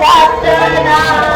ਸਤਨਾਮ ਸਤਨਾਮ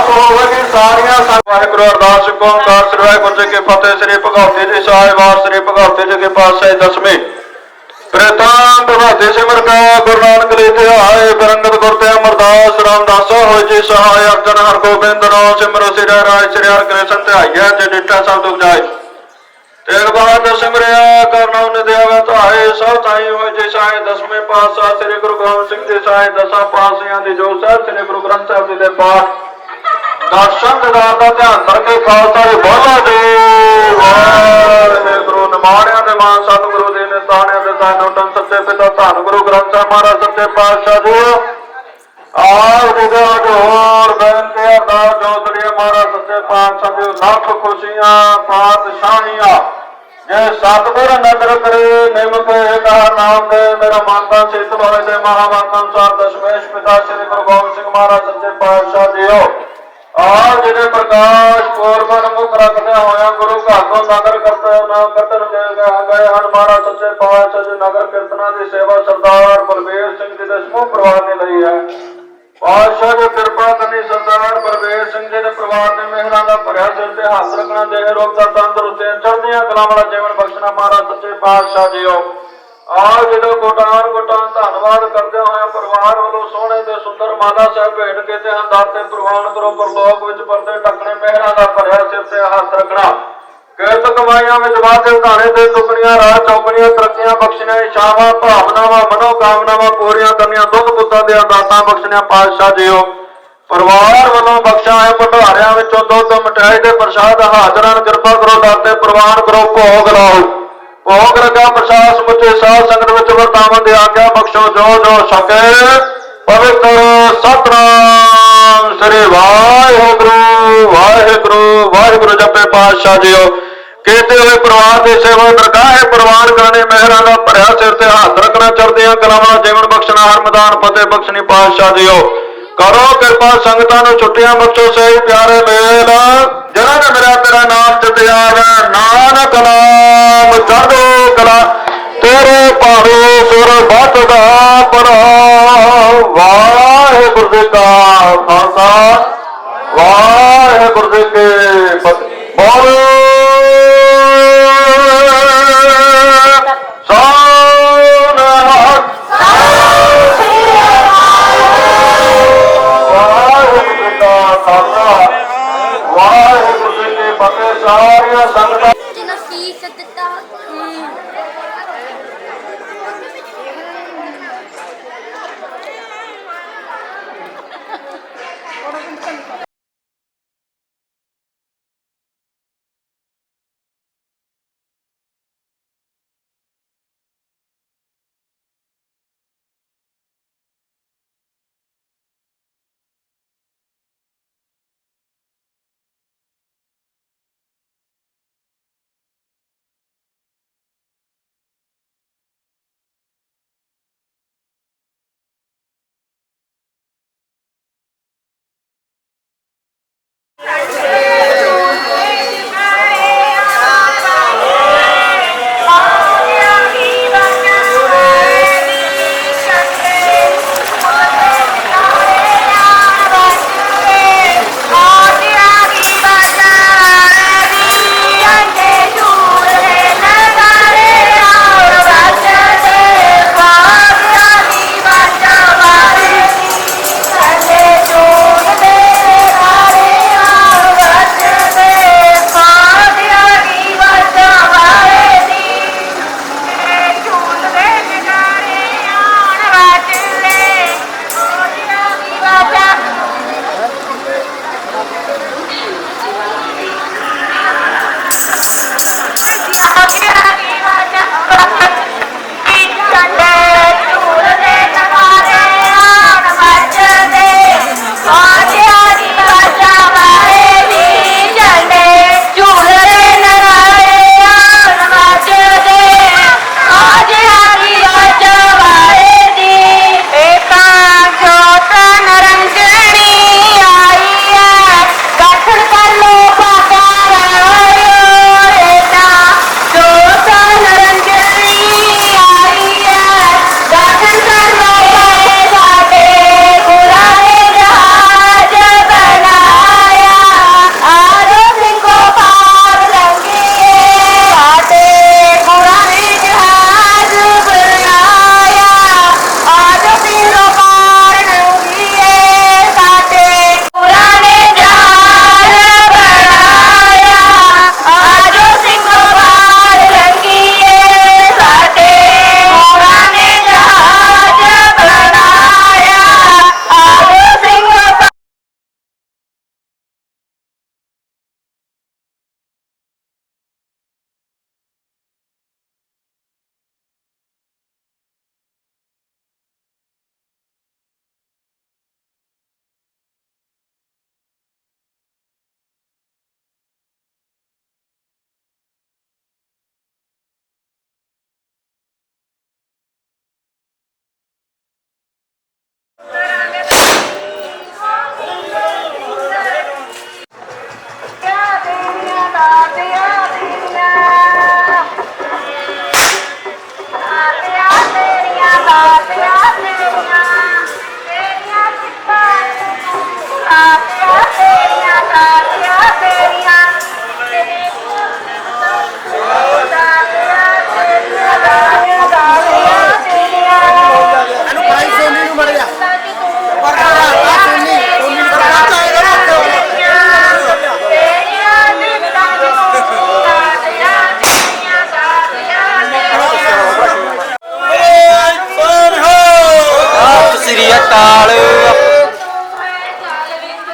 ਅਰਦਾਸ ਹੋਵੇਗੀ ਸਾਰੀਆਂ ਵਾਹਿਗੁਰੂ ਅਰਦਾਸ ਓੰਕਾਰ, ਸ੍ਰੀ ਵਾਹਿਗੁਰੂ ਜੀ ਕੀ ਫਤਿਹ, ਸ੍ਰੀ ਭਗਵਤੀ ਜੀ ਸਾਹਿਬ ਸ੍ਰੀ ਭਗਵਤੀ ਜੀ ਕੇ ਪਾਤਸ਼ਾਹ ਦਸਵੇਂ। ਪ੍ਰਤਾਪ ਭਗਤੇ ਸਿਮਰ ਕਾ, ਗੁਰੂ ਨਾਨਕ ਲਿਖੇ ਆਏ ਬਰੰਗਤ ਗੁਰ ਤੇ ਅਮਰਦਾਸ ਰਾਮਦਾਸ ਹੋਏ ਜੀ, ਸਹਾਇ ਅਰਜਨ ਹਰ ਗੋਬਿੰਦ ਨਾਮ ਸਿਮਰੋ ਸਿਰ ਰਾਜ, ਸ੍ਰੀ ਹਰਿ ਕ੍ਰਿਸ਼ਨ ਤੇ ਆਈਐ ਤੇ ਡਿੱਠਾ ਸਭ ਦੁਖ ਜਾਏ। ਤੇਗ ਬਹਾਦਰ ਸਿਮਰਿਆ ਕਰਨਾ ਉਹਨੇ ਦੇਵਾ ਧਾਏ, ਸਭ ਤਾਈ ਹੋਏ ਜੇ, ਸਾਏ ਦਸਵੇਂ ਪਾਤਸ਼ਾਹ, ਸ੍ਰੀ ਗੁਰੂ ਗੋਬਿੰਦ ਸਿੰਘ ਜੀ, ਸਾਏ ਦਸਾਂ ਪਾਤਸ਼ਾਹਾਂ ਦੀ ਜੋ ਸਾਹਿਬ ਸ੍ਰੀ ਗੁਰੂ ਗ੍ਰੰਥ ਸਾਹਿਬ ਜੀ ਦੇ ਪਾਠ। ਦਰਸ਼ਨ ਦਿਦਾਰ ਦਾ ਧਿਆਨ ਕਰਕੇ ਖਾਲਸਾ ਜੀ ਬੋਲਾ ਦੇ ਵਾਹਿਗੁਰੂ ਨਿਮਾਣਿਆਂ ਦੇ ਮਾਨ ਸਤਿਗੁਰੂ ਦੇ ਨਿਤਾਣਿਆਂ ਦੇ ਦਾਨੋ ਤਨ ਸੱਚੇ ਪਿਤਾ ਧੰਨ ਗੁਰੂ ਗ੍ਰੰਥ ਸਾਹਿਬ ਮਹਾਰਾਜ, ਸੱਚੇ ਪਾਤਸ਼ਾਹ ਜੀ। ਆਹ ਗੁਰੂ ਜੋਰ ਬੇਨਤੀ ਅਰਦਾਸ ਜੋਤੜੀਏ ਮਹਾਰਾਜ, ਸੱਚੇ ਪਾਤਸ਼ਾਹ ਜੀ, ਲੱਖ ਖੁਸ਼ੀਆਂ, ਪਾਤਸ਼ਾਹੀਆਂ। ਜੇ ਸਤਿਗੁਰ ਨਦਰ ਕਰੇ ਨਿਮਕ ਦਾ ਨਾਮ ਦੇ, ਮੇਰਾ ਮਾਤਾ ਸਿੱਧ ਹੋਏ ਦੇ ਮਹਾਮਾਤਾ ਅਨੁਸਾਰ ਦਸ਼ਮੇਸ਼ ਪਿਤਾ ਸ੍ਰੀ ਗੁਰੂ ਗੋਬਿੰਦ ਸਿੰਘ ਮਹਾਰਾਜ, ਸੱਚੇ ਪਾਤਸ਼ਾਹ ਜੀਓ। ਆਪ ਜਿਹਦੇ ਪ੍ਰਕਾਸ਼ ਪੂਰਬਨ ਮੁਖ ਰੱਖਦੇ ਹੋਇਆ ਗੁਰੂ ਘਰ ਤੋਂ ਨਗਰ ਕਰਤੇ ਨਾ ਕਤਨ ਗਏ ਹਨ। ਮਹਾਰਾਜ ਸੱਚੇ ਪਾਤਸ਼ਾਹ ਜੀ, ਨਗਰ ਕੀਰਤਨਾਂ ਦੀ ਸੇਵਾ ਸਰਦਾਰ ਬਲਬੀਰ ਸਿੰਘ ਜੀ ਦੇ ਸਮੂਹ ਪਰਿਵਾਰ ਨੇ ਲਈ ਹੈ। ਪਾਤਸ਼ਾਹ ਦੀ ਕਿਰਪਾ ਕਰਨੀ ਸਰਦਾਰ ਬਲਬੀਰ ਸਿੰਘ ਜੀ ਦੇ ਪਰਿਵਾਰ ਨੇ ਮਿਹਰਾਂ ਦਾ ਭਰਿਆ ਸਿਰ ਤੇ ਹੱਥ ਰੱਖਣਾ, ਦੇਹ ਰੋਗ ਦਾ ਤੰਦਰੁਸਤੀ, ਚੜ੍ਹਦੀਆਂ ਕਲਾਂ ਵਾਲਾ ਜੀਵਨ ਬਖਸ਼ਣਾ। ਮਹਾਰਾਜ ਸੱਚੇ ਪਾਤਸ਼ਾਹ ਜੀਓ। ਆਹ ਜਦੋਂ ਕੋਟਾਨ ਕੋਟਾਨ ਧੰਨਵਾਦ ਕਰਦੇ ਹੋਇਆ ਪਰਿਵਾਰ ਵੱਲੋਂ ਸੋਹਣੇ ਤੇ ਸੁੰਦਰ ਮਾਲਾ ਸਾਹਿਬ ਭੇਟ ਕੇ ਤੇ ਹੰਦਾਰ ਤੇ ਪ੍ਰਵਾਨ ਕਰੋ, ਪਰਲੋਕ ਵਿੱਚ ਪਰਦੇ ਟੱਕਣੇ ਮਹਿਰਾਂ ਦਾ ਭਰਿਆ ਸਿਰ ਤੇ ਹੱਥ ਰੱਖਣਾ। ਕਿਰਤ ਕਮਾਈਆਂ ਵਿੱਚ ਵਾਧੇ ਧਾਣੇ ਤੇ ਟੁਕੜੀਆਂ ਰਾਹ ਚੌਕੜੀਆਂ ਤਰੱਕੀਆਂ ਬਖਸ਼ਣੀਆਂ ਇਛਾਵਾਂ ਭਾਵਨਾਵਾਂ ਮਨੋ ਕਾਮਨਾਵਾਂ ਪੂਰੀਆਂ ਕਰਨੀਆਂ ਦੁੱਧ ਪੁੱਤਾਂ ਦੇ ਦਾਤਾਂ ਬਖਸ਼ਣੀਆਂ, ਪਾਤਸ਼ਾਹ ਜੀਓ। ਪਰਿਵਾਰ ਵੱਲੋਂ ਬਖਸ਼ਾ ਹੈ ਭੰਡਾਰਿਆਂ ਵਿੱਚੋਂ ਦੁੱਧ, ਮਠਿਆਈ ਦੇ ਪ੍ਰਸ਼ਾਦ ਹਾਜ਼ਰਾਂ ਕਿਰਪਾ ਕਰੋ ਦਾਤੇ ਪ੍ਰਵਾਨ ਕਰੋ, ਭੋਗ ਲਾਓ। ਭੋਗ ਰਗਾ ਪ੍ਰਸ਼ਾਦ ਸਮੁੱਚੇ ਸਾਧ ਸੰਗਤ ਵਿੱਚ ਵਰਤਾਵਨ ਦੀ ਆਗਿਆ ਬਖਸ਼ੋ, ਜੋ ਜੋ ਸਕੇ ਪਵਿੱਤਰ ਸਤਨਾਮ ਸ੍ਰੀ ਵਾਹਿਗੁਰੂ ਵਾਹਿਗੁਰੂ ਵਾਹਿਗੁਰੂ ਜਪੇ ਪਾਤਸ਼ਾਹ ਜੀਓ। ਕੀਤੇ ਹੋਏ ਪਰਿਵਾਰ ਦੀ ਸੇਵਾ, ਦਰਗਾਹੇ ਪ੍ਰਵਾਨ ਕਰਨੇ ਮਹਿਰਾਂ ਦਾ ਭਰਿਆ ਸਿਰ ਤੇ ਹੱਥ ਰੱਖਣਾ, ਚੜ੍ਹਦੀਆਂ ਕਲਾਵਾਂ, ਜੀਵਨ ਬਖਸ਼ਣਾ, ਹਰ ਮੈਦਾਨ ਫਤਿਹ ਬਖਸ਼ਣੀ ਪਾਤਸ਼ਾਹ ਜੀਓ। ਕਰੋ ਕਿਰਪਾ ਸੰਗਤਾਂ ਨੂੰ ਛੁੱਟੀਆਂ ਬਖਸ਼ੋ, ਸਹੀ ਪਿਆਰੇ ਮੇਲ। ਜਿਹਨਾਂ ਨੇ ਮੇਰਾ, ਤੇਰਾ ਨਾਮ ਜਪਿਆ ਹੈ ਨਾਨਕ ਨਾਮ ਚੜ੍ਹਦੇ ਕਲਾ ਤੇਰੇ ਭਾਵੇਂ, ਸੁਰ ਬਤ ਦਾ ਪਰਾ। ਵਾਹਿਗੁਰੂ ਜੀ ਕਾ ਖਾਲਸਾ। ਵਾਹਿਗੁਰੂ ਜੀ ਕੀ ਫਤਿਹ।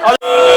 Olha...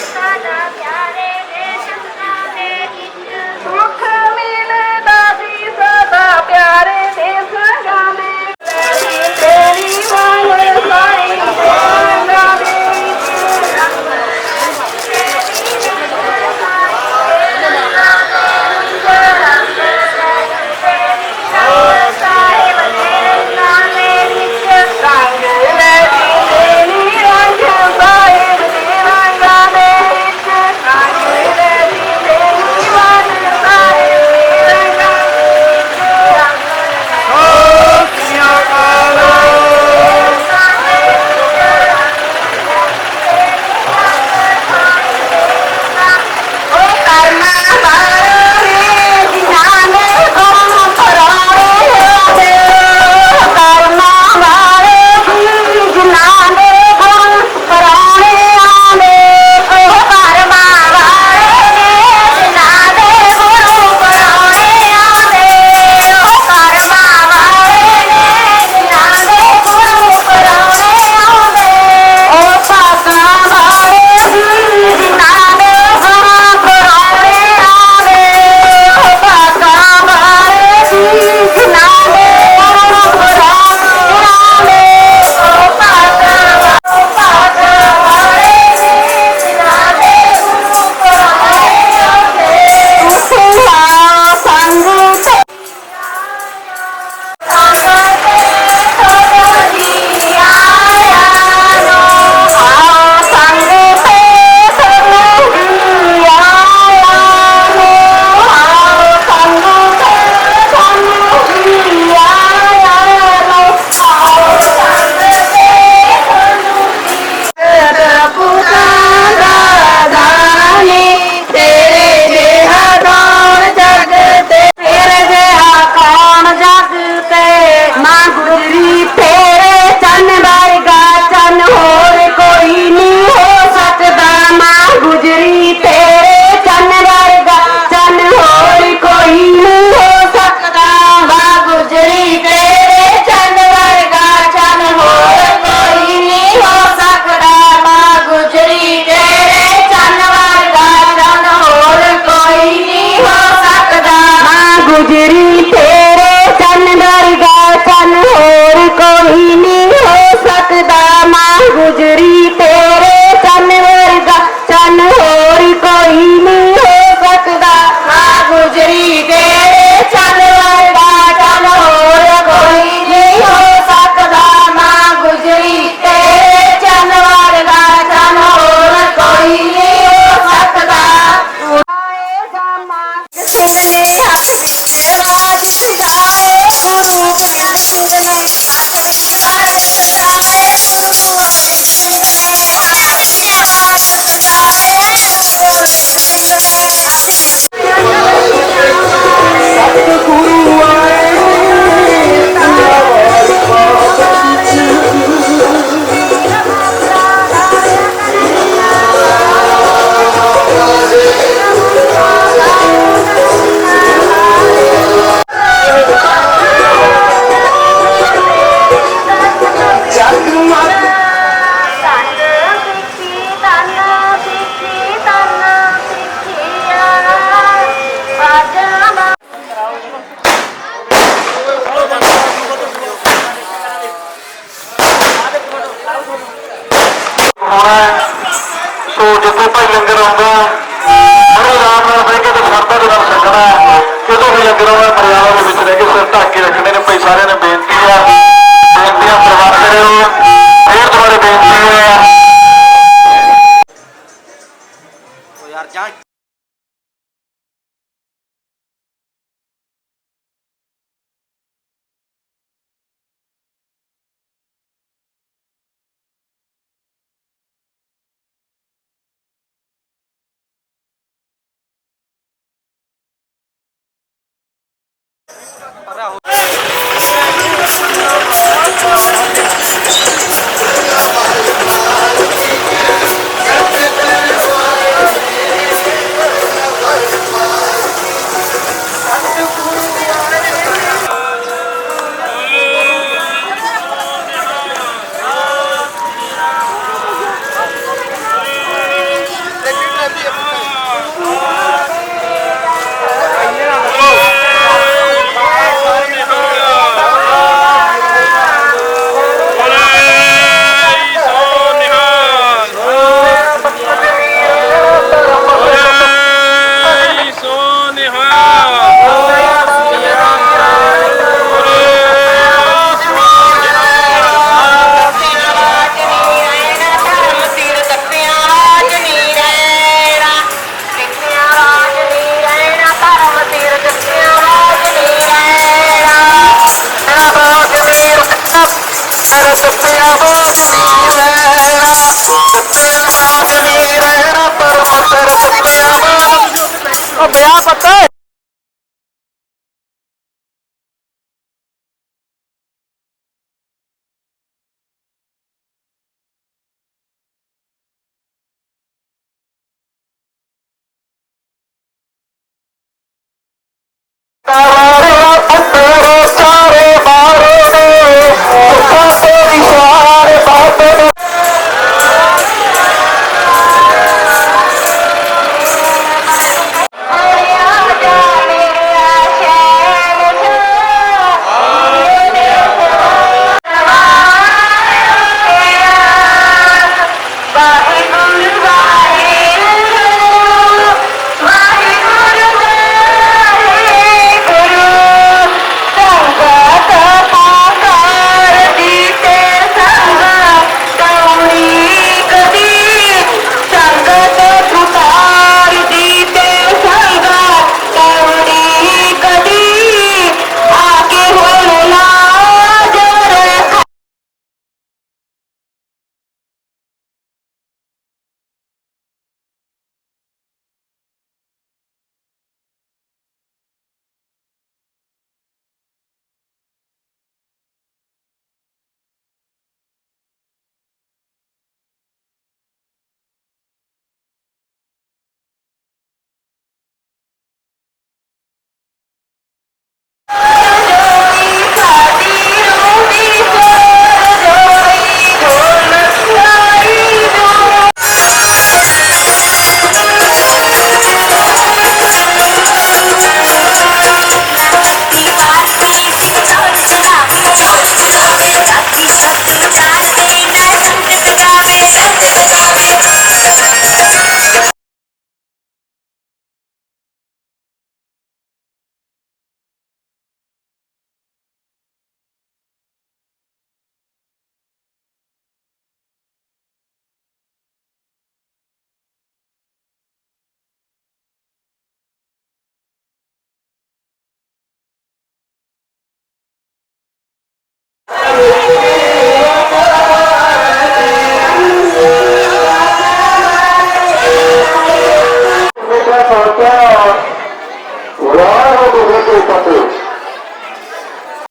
Sada. quiere ਤਾਰਾ